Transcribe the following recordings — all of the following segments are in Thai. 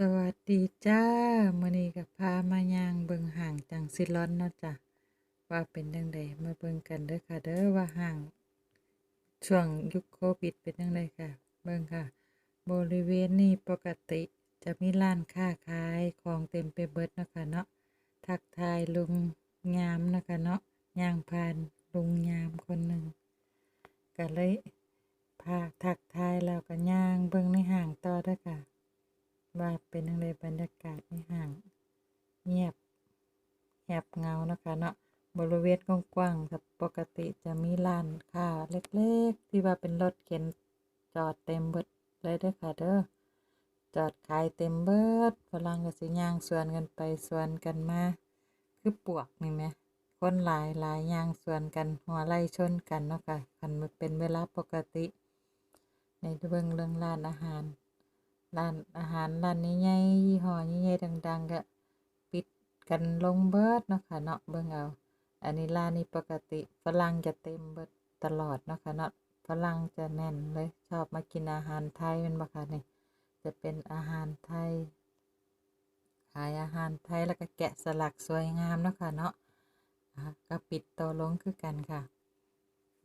สวัสดีจ้ามื้อนี้ก็พามาย่างเบิงห้างจังซิลอนเนาะจ้ะว่าเป็นจังไดมาเบิงกันเด้อค่ะ เด้อว่าห้าง ช่วงยุคโควิดเป็นจังไดค่ะ เบิงค่ะ บริเวณนี้ปกติจะมีร้านค้าขายของเต็มไปเบิดนะคะเนาะทักทายลุงยามนะคะเนาะย่างผ่านลุงยามคนหนึ่งก็เลยพาทักทายแล้วก็ย่างเบิงในห้างต่อด้อค่ะ ว่าเป็นจังไดบรรยากาศในห้างเงียบแอบเงานะคะเนาะบริเวณกว้างๆครับปกติจะมีร้านค้าเล็กๆ ที่ว่าเป็นรถเข็นจอดเต็มเบิดเลยเด้อค่ะเด้อจอดขายเต็มเบิดฝรั่งก็สิย่างส่วนกันไปส่วนกันมาคือปวกนี่ไหมคนหลายหลายย่างส่วนกันหัวไล่ชนกันเนาะค่ะคันมันเป็นเวลาปกติ ในเรื่องเรื่องร้านอาหาร ร้านอาหารร้านนี้ใหญ่ๆยี่ห้อใหญ่ๆดัง ๆ ก็ ปิดกันลงเบิดเนาะค่ะเนาะเบิ่งเอา อันนี้ร้านนี้ปกติฝรั่งจะเต็มเบิดตลอดเนาะค่ะเนาะฝรั่งจะแน่นเลยชอบมากินอาหารไทยแมันบ่ค่ะนี่จะเป็นอาหารไทย ขายอาหารไทยแล้วก็แกะสลักสวยงามเนาะค่ะเนาะก็ปิดโตะลงคือกันค่ะ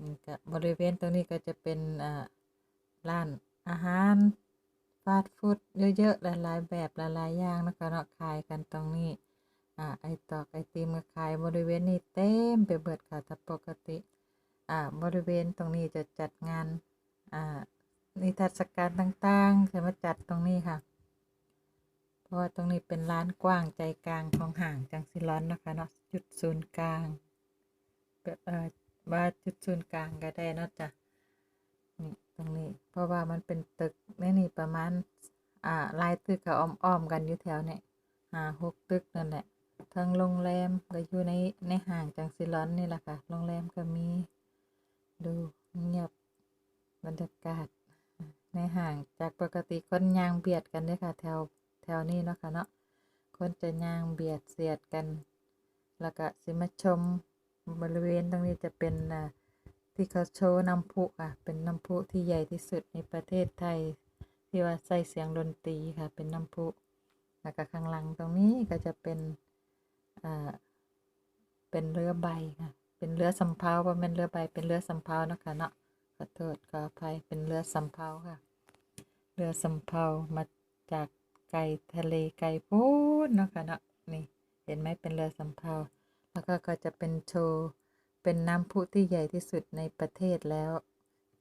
นี่ก็บริเวณตรงนี้ก็จะเป็นอ่าร้านอาหาราสต์ฟู้ดเยอะๆ หลายๆ แบบหลายๆอย่างนะคะเนาะขายกันตรงนี้อ่าไอตอกไอติมก็ขายบริเวณนี้เต็มไปเบิดค่ะแต่ปกติอ่าบริเวณตรงนี้จะจัดงานอ่านิทรรศการต่างๆจะมาจัดตรงนี้ค่ะ เพราะว่าตรงนี้เป็นร้านกว้างใจกลางของห้างจังซิลอนนะคะเนาะจุดศูนย์กลางเอ่อว่าจุดศูนย์กลางก็ได้นะจ้ะ ตรงนี้ เพราะว่ามันเป็นตึกในนี่ประมาณ อ่าลายตึกก็อ้อมๆกันอยู่แถวเนี่ยห้าหกตึกนั่นแหละทั้งโรงแรมก็อยู่ในในห้างจังซิลอนนี่แหละค่ะโรงแรมก็มี ดูเงียบบรรยากาศ ในห้างจากปกติคนยางเบียดกันด้อค่ะ แถวแถวนี้เนาะค่ะเนาะคนจะยางเบียดเสียดกัน แล้วก็สิมาชมบริเวณตรงนี้จะเป็นอ่า ที่เขาโชว์น้ำพุค่ะ เป็นน้ำพุที่ใหญ่ที่สุดในประเทศไทย ที่ว่าใส่เสียงดนตรีค่ะ เป็นน้ำพุแล้วก็ข้างหลังตรงนี้ก็จะเป็นอ่าเป็นเรือใบค่ะ เป็นเรือสำเภาว่าเป็นเรือใบ เป็นเรือสำเภานะคะเนาะ ขอโทษขออภัย เป็นเรือสำเภาค่ะ เรือสำเภามาจากไกลทะเลไกลพูดนะคะเนาะ นี่ เห็นไหมเป็นเรือสำเภา แล้วก็ก็จะเป็นโชว์ เป็นน้ำพุที่ใหญ่ที่สุดในประเทศแล้ว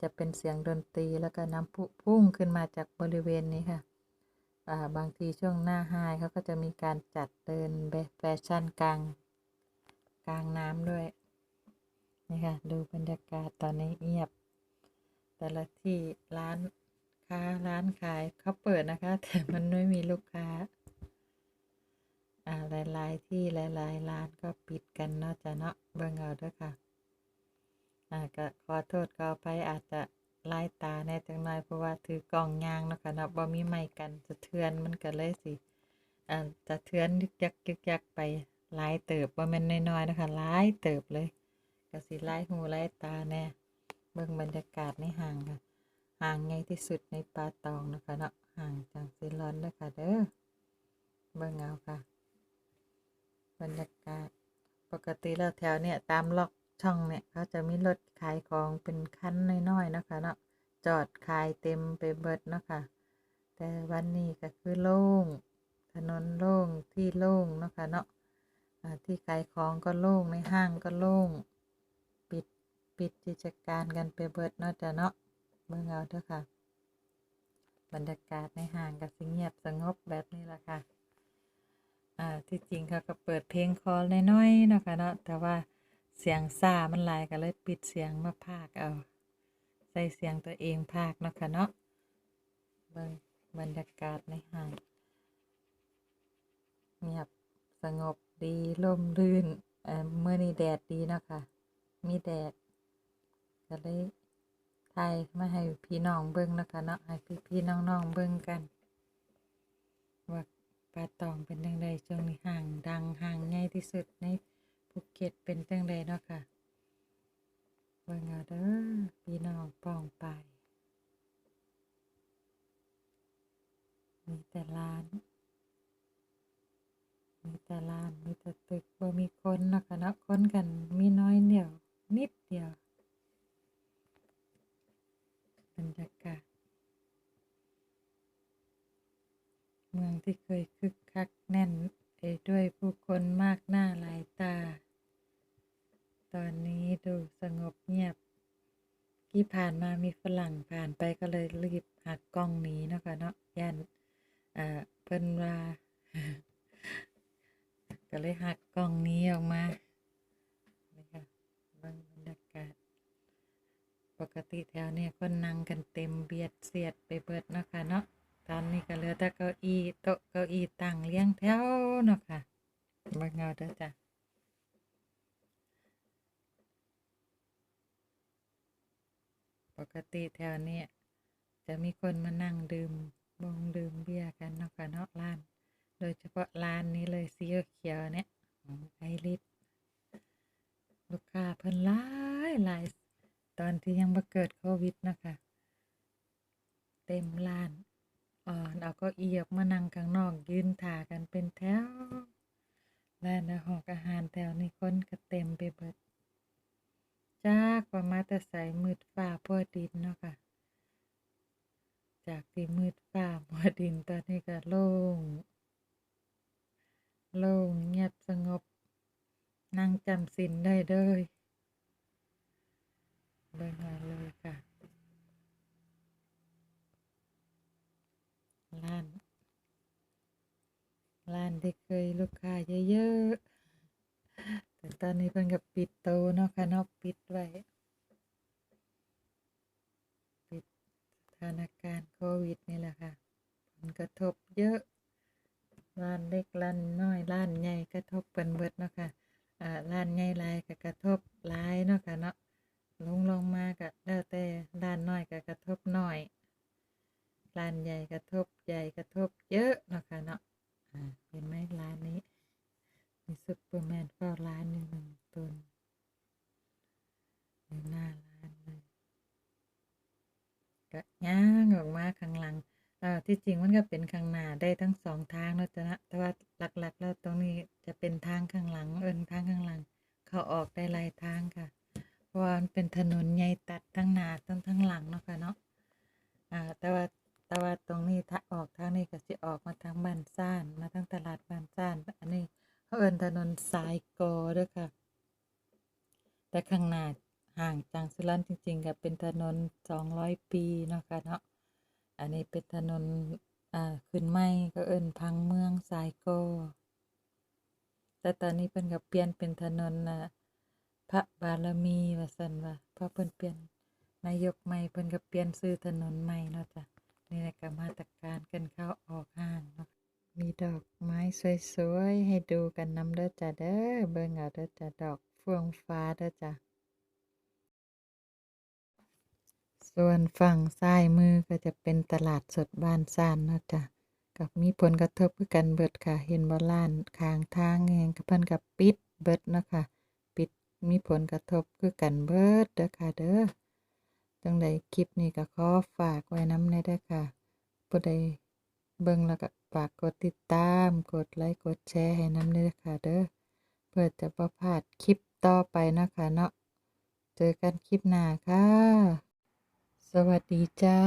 จะเป็นเสียงดนตรีแล้วก็น้ำพุพุ่งขึ้นมาจากบริเวณนี้ค่ะาบางทีช่วงหน้าไฮเขาก็จะมีการจัดเดินแฟชั่นกลางกลางน้ำด้วยนี่ค่ะดูบรรยากาศตอนนี้เงียบ แต่ละที่ร้านค้าร้านขายเขาเปิดนะคะ แต่มันไม่มีลูกค้า หลายๆที่หลายๆร้านก็ปิดกันเนาะจ้ะเนาะเบิ่งเอาด้วยค่ะอ่าก็ขอโทษขอไปอาจจะไล่ตาแน่จังหน่อยเพราะว่าถือกล่องยางเนาะค่ะเนาะบ่มีไม้กันสะเทือนมันก็เลยสิอ่าสะเทือนยึกยักยึกยักไปหลายเติบบ่แม่นน้อยๆนะคะหลายเติบเลยก็สิไล่หูไล่ตาแน่เบิ่งบรรยากาศในห้างค่ะห้างใหญ่ที่สุดในปาตองนะคะเนาะห้างจังซีรอนเด้อค่ะเด้อเบิ่งเอาค่ะ บรรยากาศปกติแล้วแถวเนี่ย ตามล็อกช่องเนี่ยเขาจะมีรถขายของเป็นคันน้อยๆนะคะเนาะจอดขายเต็มไปเบิดเนาะค่ะแต่วันนี้ก็คือโล่ง ถนนโล่งที่โล่งเนาะค่ะเนาะที่ขายของก็โล่งในห้างก็โล่ง ปิดปิดกิจการกันไปเบิดเนาะจ้ะเนาะเบิ่งเอาเถอะค่ะ บรรยากาศในห้างก็สิเงียบสงบแบบนี้แหละค่ะ อ่าที่จริงเขาก็เปิดเพลงคอน้อยๆเนาะค่ะเนาะแต่ว่าเสียงซ่ามันหลายก็เลยปิดเสียงมาพากเอาใส่เสียงตัวเองพากเนาะค่ะเนาะเบิ่งบรรยากาศในห้างเงียบสงบดีร่มรื่นเอ่อเมื่อนี้แดดดีเนาะค่ะมีแดดก็เลยถ่ายมาให้พี่น้องเบิ่งนะคะเนาะให้พี่ๆน้องๆเบิ่งกันว่า ป่าตองเป็นจังใดช่วงนี้ห่างดังห่างง่ายที่สุดในภูเก็ตเป็นจังใดเนาะค่ะเบิ่งเอาเด้อพี่น้องป้องไปมีแต่ร้าน มีแต่ร้าน มีแต่ตึกว่ามีคนเนาะค่ะนาะคนกันมีน้อยเดียวนิดเดียว หน้าลายตา ตอนนี้ดูสงบเงียบ ที่ผ่านมามีฝรั่งผ่านไปก็เลยรีบหักกล้องหนีเนาะค่ะเนาะย่านอ่าเพิ่นว่าก็เลยหักกล้องนี้ออกมานี่ค่ะบิ่งบรรยากาศ ปกติแถวเนี่ยคนนั่งกันเต็มเบียดเสียดไปเบิดเนาะค่ะเนาะตอนนี้ก็เหลือแต่เก้าอี้โต๊ะเก้าอี้ตั้งเรียงแถวเนาะค่ะ เบิ่งเอาเด้อจ้ะปกติแถวเนี้ยจะมีคนมานั่งดื่มบงดื่มเบียร์กันนาะค่ะเนาะร้าน โดยเฉพาะร้านนี้เลยสีเขียวเนี่ยของไอริสลูกค้าเพิ่นหลายหลายตอนที่ยังบ่เกิดโควิดนะคะเต็มร้านอ่อนเอาก็เอีออกมานั่งข้างนอกยืนถ่ากันเป็นแถว ร้านอาหารอาหารแถวนี้คนก็เต็มไปเบิดจากว่ามาแต่ใสมืดฟ้าพัวดินเนาะค่ะ จากที่มืดฟ้าพัวดินตอนนี้ก็โล่ง โล่งเงียบสงบ นั่งจำสินได้เลยเบิ่งเอาเลยค่ะร้านานที่เคยลูกค้าเยอะๆแต่ตอนนี้เพิ่นก็ปิดโตเนาะค่ะเนาะปิดไว้ปิดสถานการณ์โควิดนี่แหละค่ะผลกระทบเยอะร้านเล็กร้านน้อยร้านใหญ่กระทบเปินเบิดเนาะค่ะอ่าร้านใหญ่หลายก็กระทบหลายเนาะค่ะเนาะลงลงมาก็แล้วแต่ร้านน้อยก็กระทบน้อยร้านใหญ่กระทบใหญ่กระทบเยอะเนาะค่ะเนาะ เห็นไหมร้านนี้ มีซุปเปอร์แมนเฝ้าร้านหนึ่งตนอยู่หน้าร้านเลยก็ย่างออกมาข้างหลังเอ่อที่จริงมันก็เป็นข้างหน้าได้ทั้งสองทางเนาะจ๊ะนะแต่ว่าหลัก ๆ แล้วตรงนี้จะเป็นทางข้างหลัง เอินทางข้างหลัง เขาออกได้หลายทางค่ะ เพราะว่ามันเป็นถนนใหญ่ตัดทั้งหน้าทั้งทั้งหลังเนาะค่ะเนาะอ่าแต่ว่า แต่ว่าตรงนี้ถ้าออกทางนี้ก็สิออกมาทางบ้านซ่านมาทางตลาดบ้านซ่านอันนี้เขาเอิ้นถนนสายกอด้อค่ะ แต่ข้างหน้าห่างจากสุรันจริงๆก็เป็นถนน200ปีเนาะค่ะเนาะอันนี้เป็นถนนอ่าขึ้นใหม่ก็เอิ้นพังเมืองสายกอแต่ตอนนี้เพิ่นก็เปลี่ยนเป็นถนนน่ะพระบารมีว่าซั่นว่าเพราะเพิ่นเปลี่ยนนายกใหม่เพิ่นก็เปลี่ยนชื่อถนนใหม่เนาะจ้ะ นี่แหละก็มาตรการกันเข้าออกห้างเนาะมีดอกไม้สวยๆ ให้ดูกันนำเด้อจ้ะเด้อเบิ่งเอาเด้อจ้ะดอกเฟื่องฟ้าเด้อจ้ะส่วนฝั่งซ้ายมือก็จะเป็นตลาดสดบ้านซ่านเนาะจ้ะก็มีผลกระทบคือกันเบิดค่ะ เห็นบ่ร้านข้างทางเอิหยังก็เพิ่นก็ปิดเบิดเนาะค่ะปิดมีผลกระทบคือกันเบิดเด้อค่ะเด้อ จังใดคลิปนี้ก็ขอฝากไว้น้ำในด้ค่ะผู้ใดเบิ่งแล้วก็ฝากกดติดตาม กดไลค์ กดแชร์ให้น้ำเด้อค่ะเด้อ เพื่อจะประพลาดคลิปต่อไปนะค่ะเนาะ เจอกันคลิปหน้าค่ะ สวัสดีจ้า